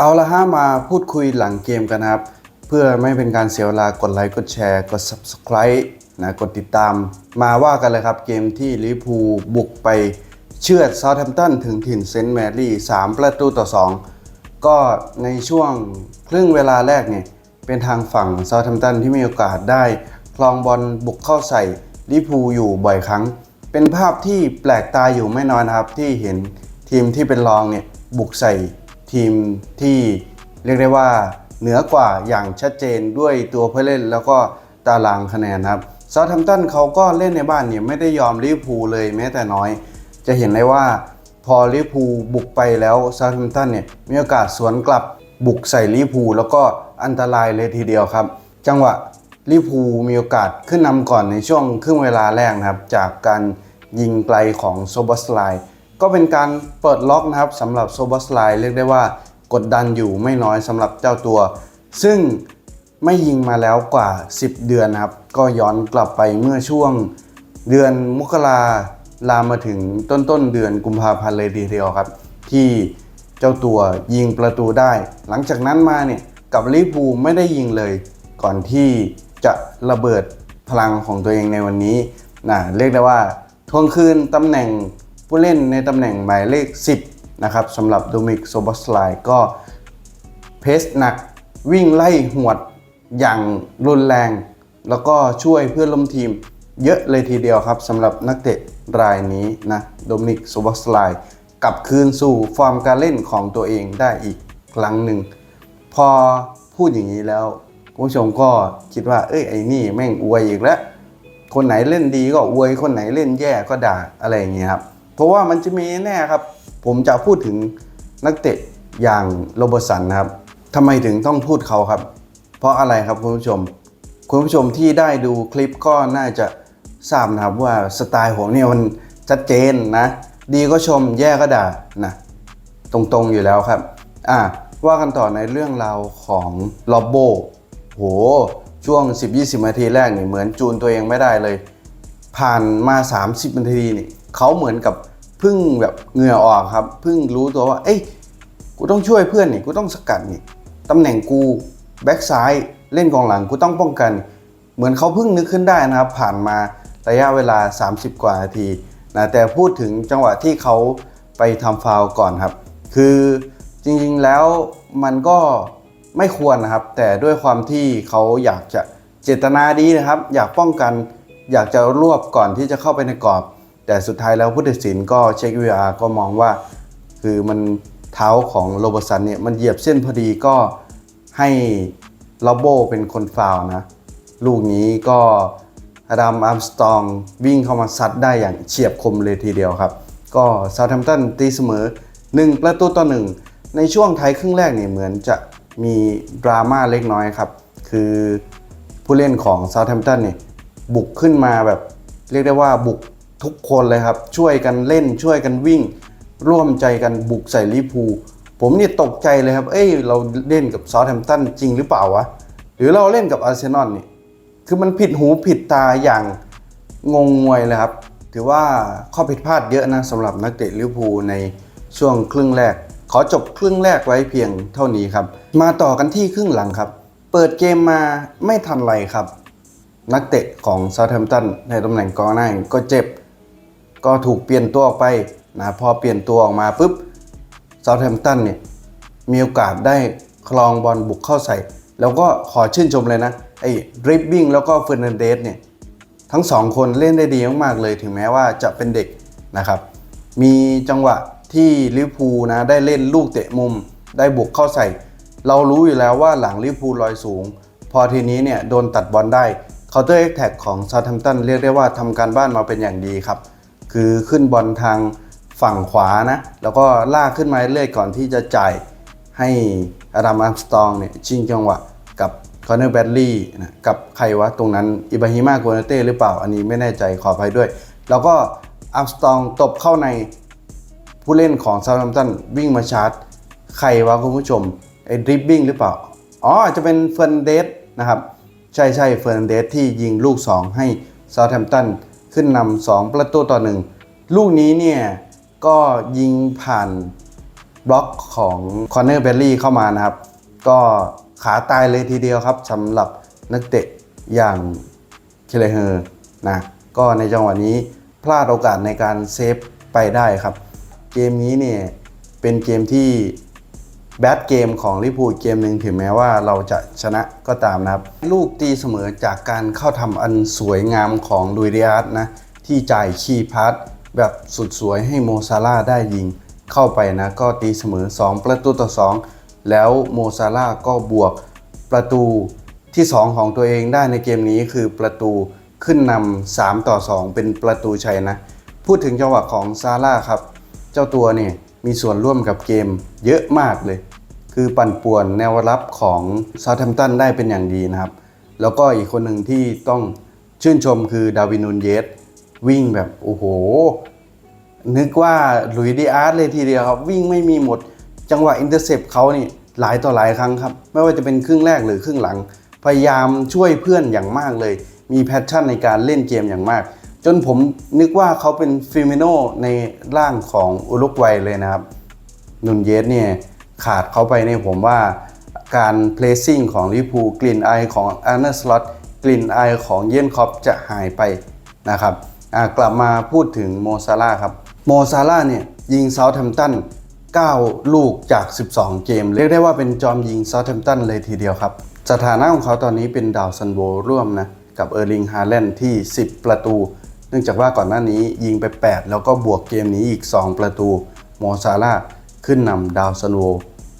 เอาละฮะมาพูดคุยหลังเกมกันนะครับ เพื่อไม่เป็นการเสียเวลากดไลค์กดแชร์กด Subscribe นะกดติดตาม มาว่ากันเลยครับเกมที่ลิเวอร์พูลบุกไปเชือดซา u t แ a ม p ตันถึงถิ่นเซนต์แมรี่ 3 ประตูต่อ 2 ก็ในช่วงครึ่งเวลาแรกเนี่ยเป็นทางฝั่งซา u t แ a ม p ตันที่มีโอกาสได้คลองบอลบุกเข้าใส่ลิพูอยู่บ่อยครั้ง เป็นภาพที่แปลกตาอยู่ไม่น้อยนะครับ ที่เห็นทีมที่เป็นรองเนี่ยบุกใส่ ทีมที่เรียกได้ว่าเหนือกว่าอย่างชัดเจนด้วยตัวผู้เล่นแล้วก็ตารางคะแนนครับซา u t แ a มตันเขาก็เล่นในบ้านเนี่ยไม่ได้ยอมลิเวอร์พูลเลยแม้แต่น้อย จะเห็นได้ว่าพอลิเวอร์พูลบุกไปแล้วซา u t แ a มตันเนี่ยมีโอกาสสวนกลับบุกใส่ลิเวอร์พูลแล้วก็อันตรายเลยทีเดียวครับ จังหวะลิเวอร์พูลมีโอกาสขึ้นนำก่อนในช่วงครึ่งเวลาแรกนะครับจากการยิงไกลของโซบัสไล ก็เป็นการเปิดล็อกนะครับสำหรับโซบัสไลเรียกได้ว่ากดดันอยู่ไม่น้อยสำหรับเจ้าตัว ซึ่งไม่ยิงมาแล้วกว่า 10 เดือนนะครับ ก็ย้อนกลับไปเมื่อช่วงเดือนมกราลามมาถึงต้นต้นเดือนกุมภาพันธ์เลยทีเดียวครับ ที่เจ้าตัวยิงประตูได้ หลังจากนั้นมาเนี่ยกับลิเวอร์พูลไม่ได้ยิงเลย ก่อนที่จะระเบิดพลังของตัวเองในวันนี้นะเรียกได้ว่าทวงคืนตำแหน่ง ผู้เล่นในตำแหน่งหมายเลข 10 นะครับสำหรับโดมิกโซบอสไลก็เพสหนักวิ่งไล่หวดอย่างรุนแรง แล้วก็ช่วยเพื่อนร่วมทีมเยอะเลยทีเดียวครับสำหรับนักเตะรายนี้นะโดมิกโซบอสไลกลับคืนสู่ฟอร์มการเล่นของตัวเองได้อีกครั้งหนึ่ง พอพูดอย่างนี้แล้วคุณผู้ชมก็คิดว่า เอ้ยไอ้นี่แม่งอวยอีกแล้ว คนไหนเล่นดีก็อวยคนไหนเล่นแย่ก็ด่าอะไรอย่างเงี้ยครับ เพราะว่ามันจะมีแน่ครับ ผมจะพูดถึงนักเตะอย่างโรเบอร์สันนะครับทำไมถึงต้องพูดเขาครับ เพราะอะไรครับคุณผู้ชม คุณผู้ชมที่ได้ดูคลิปก็น่าจะทราบนะครับว่าสไตล์ผมเนี่ยมันชัดเจนนะ ดีก็ชมแย่ก็ด่านะตรงๆอยู่แล้วครับ อะว่ากันต่อในเรื่องราวของลอบโบโห ช่วง 10-20นาทีแรกนี่เหมือนจูนตัวเองไม่ได้เลย ผ่านมา 30นาทีนี่ เขาเหมือนกับเพึ่งแบบเหงื่อออกครับเพึ่งรู้ตัวว่า เอ้ยกูต้องช่วยเพื่อนนี่กูต้องสกัดนี่ตำแหน่งกูแบ็กซ้ายเล่นกองหลังกูต้องป้องกัน เหมือนเขาเพิ่งนึกขึ้นได้นะครับ ผ่านมาระยะเวลา 30 กว่านาทีนะแต่พูดถึงจังหวะที่เขาไปทำฟาวก่อนครับ คือจริงๆแล้วมันก็ไม่ควรนะครับ แต่ด้วยความที่เขาอยากจะเจตนาดีนะครับ อยากป้องกัน อยากจะรวบก่อนที่จะเข้าไปในกรอบ แต่สุดท้ายแล้วผู้ตัดสินก็เช็ค VR ก็มองว่า คือมันเท้าของโรเบร์สันเนี่ยมันเหยียบเส้นพอดีก็ให้ลอบโบเป็นคนฟาวนะ ลูกนี้ก็อดัมอาร์มสตองวิ่งเข้ามาซัดได้อย่างเฉียบคมเลยทีเดียวครับ ก็ซา u t แ a มตันตีเสมอ 1 ประตูต่อ 1 ในช่วงท้ายครึ่งแรกเนี่ยเหมือนจะมีดราม่าเล็กน้อยครับ คือผู้เล่นของซา u t แ a มตันเนี่ยบุกขึ้นมาแบบเรียกได้ว่าบุก ทุกคนเลยครับ ช่วยกันเล่นช่วยกันวิ่ง ร่วมใจกันบุกใส่ลิพู ผมนี่ตกใจเลยครับ เอ้ยเราเล่นกับซา u t แ a มตันจริงหรือเปล่าวะ หรือเราเล่นกับอาร์เซนอลนี่ คือมันผิดหูผิดตาอย่างงงงวยเลยครับ ถือว่าข้อผิดพลาดเยอะนะสำหรับนักเตะลิเวอร์พูลในช่วงครึ่งแรก ขอจบครึ่งแรกไว้เพียงเท่านี้ครับ มาต่อกันที่ครึ่งหลังครับ เปิดเกมมาไม่ทันไรครับ นักเตะของซา u t แ a มตันในตำแหน่งกองหน้าก็เจ็บ ก็ถูกเปลี่ยนตัวออกไปนะพอเปลี่ยนตัวออกมาปุ๊บซา u t แ a มตันเนี่ยมีโอกาสได้คลองบอลบุกเข้าใส่ แล้วก็ขอชื่นชมเลยนะไอ้ดริบบิ้งแล้วก็เฟอร์นันเดสเนี่ยทั้งสองคนเล่นได้ดีมากๆเลยถึงแม้ว่าจะเป็นเด็กนะครับ มีจังหวะที่ลิเวอร์พูลนะได้เล่นลูกเตะมุมได้บุกเข้าใส่ เรารู้อยู่แล้วว่าหลังลิเวอร์พูลลอยสูง พอทีนี้เนี่ยโดนตัดบอลได้เคาน์เตอร์แอคแท็กของซา u t แ a มตันเรียกได้ว่าทำการบ้านมาเป็นอย่างดีครับ คือขึ้นบอลทางฝั่งขวานะ แล้วก็ลากขึ้นมาเรื่อยก่อนที่จะจ่ายให้อดัมอาร์มสตองเนี่ยชิงจังหวะกับคอนเนอร์แบดลีย์นะกับใครวะตรงนั้นอิบราฮิมาโกเนเต้หรือเปล่า อันนี้ไม่แน่ใจขออภัยด้วย แล้วก็อาร์มสตองตบเข้าในผู้เล่นของซา u t แ a มตันวิ่งมาชาร์จ ใครวะคุณผู้ชมไอ้ดริบบิ้งหรือเปล่า อ๋ออาจจะเป็นเฟอร์นเดสนะครับ ใช่ใช่เฟอร์นเดสที่ยิงลูก 2 ให้ซา u t แ a มตัน ขึ้นนำ2ประตูต่อ1ลูกนี้เนี่ยก็ยิงผ่านบล็อกของคอนเนอร์เบลลี่เข้ามานะครับ ก็ขาตายเลยทีเดียวครับสำหรับนักเตะอย่างเคเลเฮอร์นะก็ในจังหวะนี้พลาดโอกาสในการเซฟไปได้ครับ เกมนี้เนี่ยเป็นเกมที่ แบดเกมของลิพูลเกมหนึ่งถึงแม้ว่าเราจะชนะก็ตามนะครับ ลูกตีเสมอจากการเข้าทำอันสวยงามของลุยเดียสนะ ที่จ่ายคีย์พาสแบบสุดสวยให้โมซาร่าได้ยิง เข้าไปนะก็ตีเสมอ 2 ประตูต่อ 2 แล้วโมซาร่าก็บวกประตูที่ 2 ของตัวเองได้ในเกมนี้คือประตูขึ้นนำ3ต่อ 2 เป็นประตูชัยนะ พูดถึงจังหวะของซาร่าครับ เจ้าตัวเนี่ยมีส่วนร่วมกับเกมเยอะมากเลย คือปั่นป่วนแนวรับของซา u t แ a ม p ตันได้เป็นอย่างดีนะครับ แล้วก็อีกคนหนึ่งที่ต้องชื่นชมคือดาวินนูนเยสวิ่งแบบโอ้โห นึกว่าหลุยดีอาร์ตเลยทีเดียวครับ วิ่งไม่มีหมดจังหวะอินเตอร์เซปเขานี่หลายต่อหลายครั้งครับ ไม่ว่าจะเป็นครึ่งแรกหรือครึ่งหลัง พยายามช่วยเพื่อนอย่างมากเลย มีแพชชั่นในการเล่นเกมอย่างมาก จนผมนึกว่าเขาเป็นฟิมิโนในร่างของอุรุกวัยเลยนะครับนุนเยสเนี่ย ขาดเขาไปเนี่ยผมว่าการเพลสซิ่งของลิพูกลิ่นไอายของอาร์เนสลอตกลิ่นไอายของเยนคอปจะหายไปนะครับกลับมาพูดถึงโมซาร่าครับโมซาร่าเนี่ยยิงเซาท์แ m มตัน9 ลูกจาก 12 เกม เรียกได้ว่าเป็นจอมยิงเซาท์แ m มตันเลยทีเดียวครับ สถานะของเขาตอนนี้เป็นดาวซันโวร่วมนะกับเออร์ลิงฮาแลนด์ที่ 10 ประตู เนื่องจากว่าก่อนหน้านี้ยิงไป 8 แล้วก็บวกเกมนี้อีก 2 ประตูโมซาร่า ขึ้นนำดาวซันโว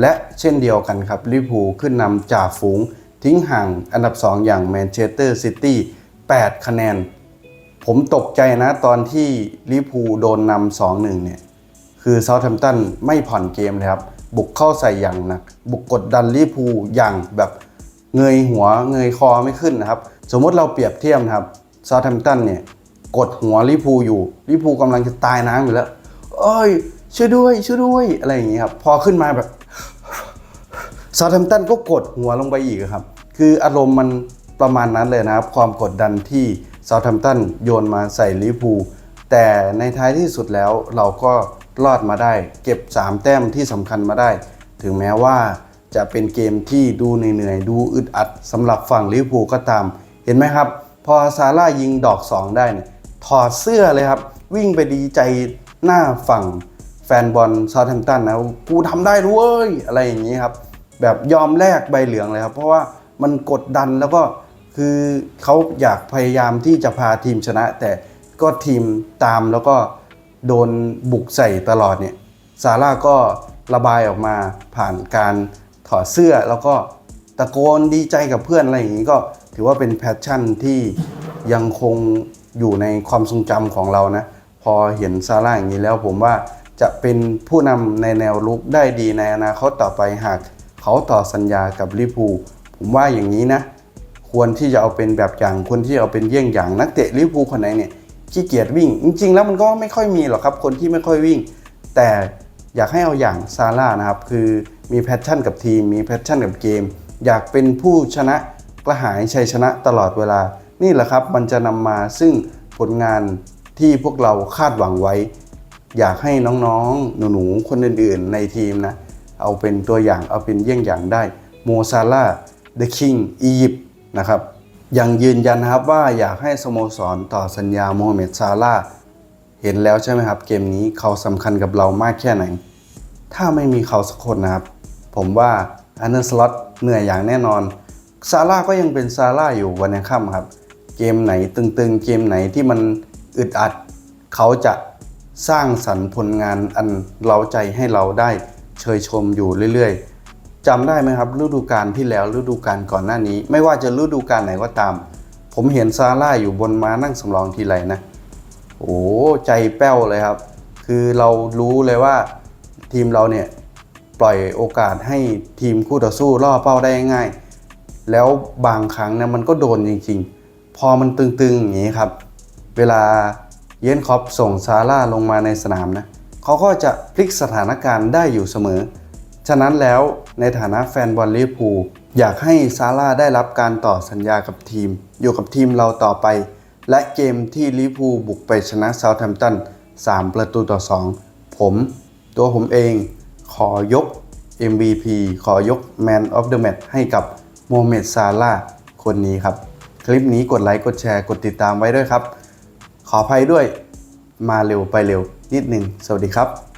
และเช่นเดียวกันครับลิเวอร์พูลขึ้นนำจ่าฝูง ทิ้งห่างอันดับ 2 อย่างแมนเชสเตอร์ซิตี้8คะแนน ผมตกใจนะตอนที่ลิเวอร์พูลโดนนำสองหนึ่งเนี่ยคือเซาท์แ m ม t ตันไม่ผ่อนเกมเลยครับบุกเข้าใส่อย่างหนักบุกกดดันลิเวอร์พูลอย่างแบบเงยหัวเงยคอไม่ขึ้นนะครับ สมมติเราเปรียบเทียบนะครับเซาท์แ m ม t ตันเนี่ยกดหัวลิพูอยู่ลิพูกำลังจะตายน้ำอยู่แล้ว เอ้ย ช่วยด้วยช่วยด้วยอะไรอย่างเงี้ยครับพอขึ้นมาแบบซา u t แ a มตันก็กดหัวลงไปอีกครับ คืออารมณ์มันประมาณนั้นเลยนะครับ ความกดดันที่ซา u t แ a มตันโยนมาใส่ลิเวอร์พูลแต่ในท้ายที่สุดแล้วเราก็รอดมาได้ เก็บ 3 แต้มที่สำคัญมาได้ ถึงแม้ว่าจะเป็นเกมที่ดูเหนื่อยๆดูอึดอัดสำหรับฝั่งลิเวอร์พูลก็ตาม เห็นไหมครับ พอซาร่ายิงดอก 2 ได้เนี่ยถอดเสื้อเลยครับ วิ่งไปดีใจหน้าฝั่ง แฟนบอลซา u t แ a มตันนะกูทำได้ด้วยอะไรอย่างนี้ครับ แบบยอมแลกใบเหลืองเลยครับ เพราะว่ามันกดดันแล้วก็คือเขาอยากพยายามที่จะพาทีมชนะ แต่ก็ทีมตามแล้วก็โดนบุกใส่ตลอดเนี่ยซาร่าก็ระบายออกมาผ่านการถอดเสื้อแล้วก็ตะโกนดีใจกับเพื่อนอะไรอย่างนี้ก็ถือว่าเป็นแพชชั่นที่ยังคงอยู่ในความทรงจำของเรานะ พอเห็นซาร่าอย่างนี้แล้วผมว่า จะเป็นผู้นำในแนวลุกได้ดีในอนาคตต่อไปหาก เขาต่อสัญญากับลิพูผมว่าอย่างนี้นะ ควรที่จะเอาเป็นแบบอย่างควรที่เอาเป็นเยี่ยงอย่างนักเตะลิพูคนไหนเนี่ยขี้เกียจวิ่ง จริง ๆ แล้วมันก็ไม่ค่อยมีหรอกครับ คนที่ไม่ค่อยวิ่ง แต่อยากให้เอาอย่างซาร่านะครับ คือมีแพชชั่นกับทีม มีแพชชั่นกับเกม อยากเป็นผู้ชนะกระหายชัยชนะตลอดเวลา นี่แหละครับมันจะนำมาซึ่งผลงานที่พวกเราคาดหวังไว้ อยากให้น้องๆ หนูๆ คนอื่นๆ ในทีมนะ เอาเป็นตัวอย่างเอาเป็นเยี่ยงอย่างได้โมซาร่า The King อียิปต์นะครับยังยืนยันนะครับว่าอยากให้สโมสรต่อสัญญาโมฮัมเหม็ดซาร่าเห็นแล้วใช่ไหมครับ เกมนี้เขาสำคัญกับเรามากแค่ไหน ถ้าไม่มีเขาสักคนนะครับ ผมว่าอันเนอร์สล็อตเหนื่อยอย่างแน่นอนซาร่าก็ยังเป็นซาร่าอยู่วันยังค่ำครับ เกมไหนตึงๆ เกมไหนที่มันอึดอัด เขาจะ สร้างสรรค์ผลงานอันเล้าใจให้เราได้เชยชมอยู่เรื่อยๆจำได้ไหมครับฤดูกาลที่แล้วฤดูกาลก่อนหน้านี้ ไม่ว่าจะฤดูกาลไหนก็ตาม ผมเห็นซาร่าอยู่บนม้านั่งสำรองทีไรนะ โอ้ใจแป้วเลยครับ คือเรารู้เลยว่าทีมเราเนี่ยปล่อยโอกาสให้ทีมคู่ต่อสู้ล่อเป้าได้ง่าย แล้วบางครั้งเนะมันก็โดนจริงๆ พอมันตึงๆอย่างนี้ครับ เวลา เยนคอปส่งซาร่าลงมาในสนามนะเขาก็จะพลิกสถานการณ์ได้อยู่เสมอ ฉะนั้นแล้วในฐานะแฟนบอลลิเวอร์พูลอยากให้ซาร่าได้รับการต่อสัญญากับทีม อยู่กับทีมเราต่อไป และเกมที่ลิเวอร์พูลบุกไปชนะเซาท์แฮมป์ตัน3 ประตูต่อ 2 ผม ตัวผมเองขอยก MVP ขอยก Man of the Match ให้กับโมเมดซาร่าคนนี้ครับ คลิปนี้กดไลค์กดแชร์กดติดตามไว้ด้วยครับ ขออภัยด้วยมาเร็วไปเร็วนิดนึง สวัสดีครับ